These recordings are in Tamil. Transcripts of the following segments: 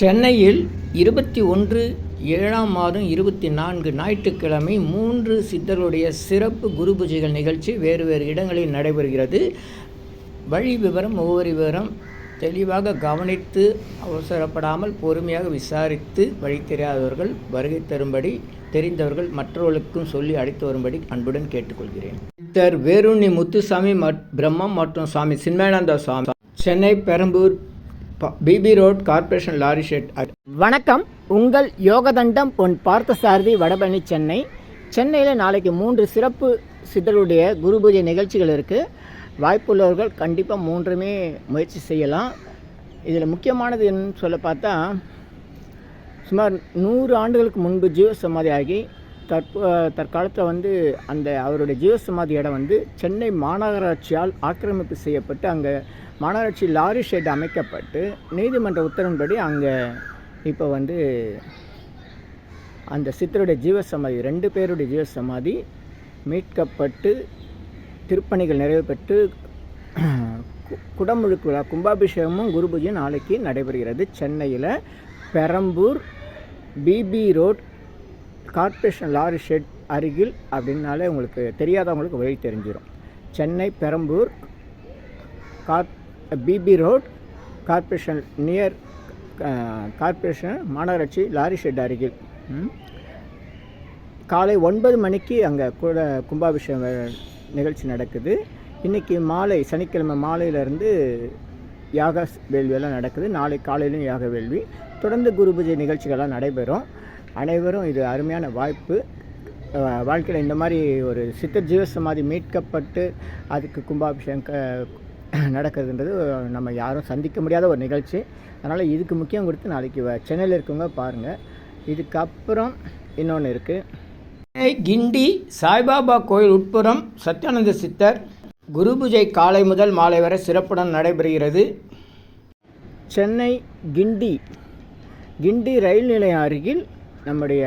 சென்னையில் இருபத்தி ஒன்று ஏழாம் மாதம் இருபத்தி நான்கு ஞாயிற்றுக்கிழமை மூன்று சித்தர்களுடைய சிறப்பு குரு பூஜைகள் நிகழ்ச்சி வேறு வேறு இடங்களில் நடைபெறுகிறது. வழி விவரம் ஒவ்வொரு விவரம் தெளிவாக கவனித்து அவசரப்படாமல் பொறுமையாக விசாரித்து வழி தெரியாதவர்கள் வருகை தரும்படி தெரிந்தவர்கள் மற்றவர்களுக்கும் சொல்லி அழைத்து வரும்படி அன்புடன் கேட்டுக்கொள்கிறேன். சித்தர் வேருண்ணி முத்துசாமி மட் பிரம்மம் மற்றும் Swami Chinmayananda Swami Chennai Perambur BB road corporation lorry shed வணக்கம். உங்கள் யோகதண்டம் பொன் பார்த்தசாரதி வடபழனி சென்னை. சென்னையில் நாளைக்கு மூன்று சிறப்பு சித்தருடைய குரு பூஜை நிகழ்ச்சிகள் இருக்குது வாய்ப்புள்ளவர்கள் கண்டிப்பாக மூன்றுமே முயற்சி செய்யலாம். இதில் முக்கியமானது என்னன்னு சொல்ல பார்த்தா சுமார் நூறு ஆண்டுகளுக்கு முன்பு ஜீவசமாதி ஆகி தற்ப தற்காலத்தில் வந்து அந்த அவருடைய ஜீவசமாதி இடம் வந்து சென்னை மாநகராட்சியால் ஆக்கிரமிப்பு செய்யப்பட்டு அங்கே மாநகராட்சி லாரி ஷெட் அமைக்கப்பட்டு நீதிமன்ற உத்தரவின்படி அங்கே இப்போ வந்து அந்த சித்தருடைய ஜீவசமாதி ரெண்டு பேருடைய ஜீவசமாதி மீட்கப்பட்டு திருப்பணிகள் நிறைவு பெற்று கு- குடமுழுக்கு விழா கும்பாபிஷேகமும் குருபூஜையும் நாளைக்கு நடைபெறுகிறது. சென்னையில் Perambur BB road corporation lorry shed அருகில் அப்படின்னாலே உங்களுக்கு தெரியாதவங்களுக்கு வழி தெரிஞ்சிடும் Chennai Perambur car BB road corporation near corporation மாநகராட்சி லாரி ஷெட் அருகில். காலை ஒன்பது மணிக்கு அங்கே கூட கும்பாபிஷேகம் நிகழ்ச்சி நடக்குது. இன்றைக்கி மாலை சனிக்கிழமை மாலையிலேருந்து யாக வேள்வியெல்லாம் நடக்குது. நாளை காலையிலும் யாக வேள்வி. தொடர்ந்து குரு பூஜை நிகழ்ச்சிகள்லாம் நடைபெறும். அனைவரும் இது அருமையான வாய்ப்பு. வாழ்க்கையில் இந்த மாதிரி ஒரு சித்தர் ஜீவசமாதி மீட்கப்பட்டு அதுக்கு கும்பாபிஷேகம் க- நடக்கிறதுன்றது நம்ம யாரும் சந்திக்க முடியாத ஒரு நிகழ்ச்சி. அதனால் இதுக்கு முக்கியம் கொடுத்து நாளைக்கு சென்னையில் இருக்கவங்க பாருங்கள் இதுக்கப்புறம் இன்னொன்று இருக்குது சென்னை கிண்டி சாய்பாபா கோயில் உட்புறம் சத்யானந்த சித்தர் குரு பூஜை காலை முதல் மாலை வரை சிறப்புடன் நடைபெறுகிறது. சென்னை கிண்டி. கிண்டி ரயில் நிலையம் அருகில் நம்முடைய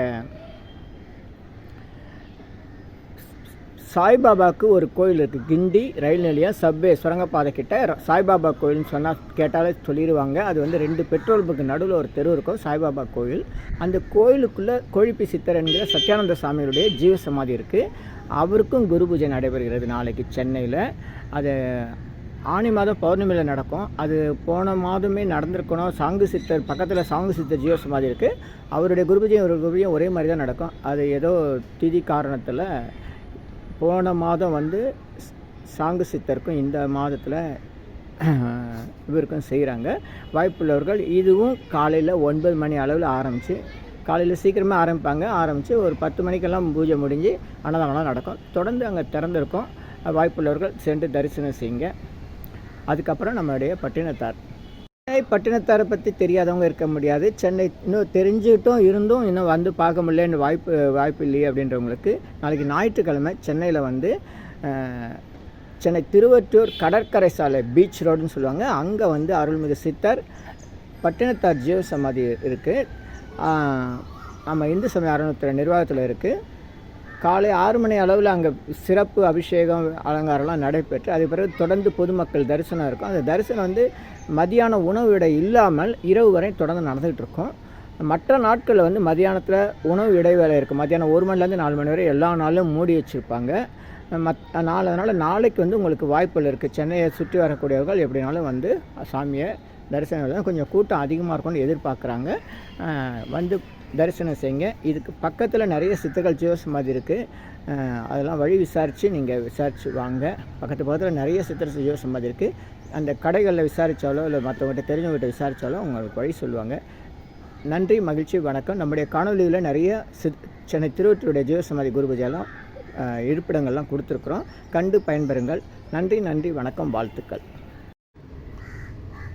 சாய்பாபாவுக்கு ஒரு கோயில் இருக்குது கிண்டி ரயில் நிலையம் சப்வே சுரங்கப்பாதை கிட்ட சாய்பாபா கோயில்னு சொன்னால் கேட்டாலே சொல்லிடுவாங்க அது வந்து ரெண்டு பெட்ரோல் பங்கு நடுவில் ஒரு தெரு இருக்கும் சாய்பாபா கோயில். அந்த கோயிலுக்குள்ளே கோழிப்பி சித்தர் என்கிற சத்யானந்த சாமியுடைய ஜீவ சமாதி இருக்குது அவருக்கும் குரு பூஜை நடைபெறுகிறது நாளைக்கு சென்னையில். அது ஆனி மாதம் பௌர்ணமியில் நடக்கும். அது போன மாதமே நடந்திருக்கணும். சாங்கு சித்தர் பக்கத்தில் சாங்கு சித்தர் ஜீவ சமாதி இருக்குது அவருடைய குருபூஜையும் ஒரு குருபூஜையும் ஒரே மாதிரி தான் நடக்கும். அது ஏதோ திதி காரணத்தில் போன மாதம் வந்து சாங்கு சித்தருக்கும் இந்த மாதத்தில் இவருக்கும் செய்கிறாங்க வாய்ப்புள்ளவர்கள் இதுவும் காலையில் ஒன்பது மணி அளவில் ஆரம்பித்து காலையில் சீக்கிரமாக ஆரம்பிப்பாங்க. ஆரம்பித்து ஒரு பத்து மணிக்கெல்லாம் பூஜை முடிஞ்சு அன்னதானம்லாம் நடக்கும். தொடர்ந்து அங்கே திறந்திருக்கும். வாய்ப்புள்ளவர்கள் சென்று தரிசனம் செய்யுங்க. அதுக்கப்புறம் நம்மளுடைய பட்டினத்தார். சென்னை பட்டினத்தாரை பற்றி தெரியாதவங்க இருக்க முடியாது. சென்னை இன்னும் தெரிஞ்சுக்கிட்டும் இருந்தும் இன்னும் வந்து பார்க்க முடியலன்னு வாய்ப்பு வாய்ப்பு இல்லையே அப்படின்றவங்களுக்கு நாளைக்கு ஞாயிற்றுக்கிழமை சென்னையில் வந்து சென்னை திருவற்றூர் கடற்கரை சாலை பீச் ரோடுன்னு சொல்லுவாங்க. அங்கே வந்து அருள்மிகு சித்தர் பட்டினத்தார் ஜீவ சமாதி இருக்குது நம்ம இந்து சமய அறநிலையத்துறை நிர்வாகத்தில் இருக்குது காலை ஆறு மணி அளவில் அங்கே சிறப்பு அபிஷேகம் அலங்காரம்லாம் நடைபெற்று அது பிறகு தொடர்ந்து பொதுமக்கள் தரிசனம் இருக்கும். அந்த தரிசனம் வந்து மதியான உணவு இடை இல்லாமல் இரவு வரை தொடர்ந்து நடந்துகிட்டு இருக்கும் மற்ற நாட்களில் வந்து மதியானத்தில் உணவு இடைவேளை இருக்குது மத்தியானம் ஒரு மணிலேருந்து நாலு மணி வரை எல்லா நாளும் மூடி வச்சுருப்பாங்க. மத் நாலு அதனால் நாளைக்கு வந்து உங்களுக்கு வாய்ப்புகள் இருக்குது சென்னையை சுற்றி வரக்கூடியவர்கள் எப்படினாலும் வந்து சாமியை தரிசனம் கொஞ்சம் கூட்டம் அதிகமாக இருக்கும்னு எதிர்பார்க்குறாங்க. வந்து தரிசனம் செய்யுங்க. இதுக்கு பக்கத்தில் நிறைய சித்தர்கள் ஜீவசமாதி இருக்குது அதெல்லாம் வழி விசாரித்து நீங்கள் விசாரித்து வாங்க. பக்கத்து பக்கத்தில் நிறைய சித்தர் ஜீவசமாதி இருக்குது அந்த கடைகளில் விசாரித்தாலோ இல்லை மற்றவங்கள்ட்ட தெரிஞ்சவங்ககிட்ட விசாரித்தாலோ உங்களுக்கு வழி சொல்லுவாங்க. நன்றி மகிழ்ச்சி வணக்கம். நம்முடைய காணொலியில் நிறைய சித் சென்னை திருவற்றூருடைய ஜீவசமாதி குரு இருப்பிடங்கள்லாம் கொடுத்துருக்குறோம். கண்டு பயன்பெறுங்கள். நன்றி நன்றி வணக்கம் வாழ்த்துக்கள்.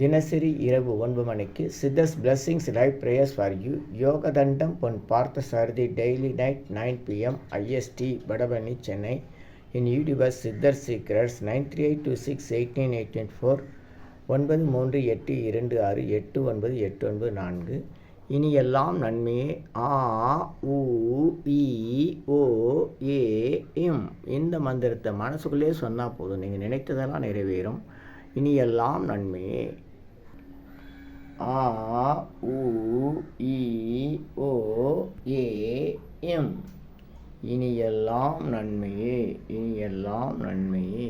தினசரி இரவு ஒன்பது மணிக்கு Siddhas blessings live prayers for you Yogadandam Pon Partha Sarathi daily night nine PM IST Vadapalani Chennai in YouTubers Siddhar secrets nine three eight two six eight nine eight nine four ஒன்பது மூன்று எட்டு இரண்டு ஆறு எட்டு ஒன்பது எட்டு ஒன்பது நான்கு. இனி எல்லாம் நன்மையே. ஆ உ இ ஓ ஏ எம். இந்த மந்திரத்தை மனசுக்குள்ளே சொன்னால் போதும். நீங்கள் நினைத்ததெல்லாம் நிறைவேறும். இனி எல்லாம் நன்மையே ஆ உ இ ஓ ஏ எம். இனி எல்லாம் நன்மையே இனி எல்லாம் நன்மையே.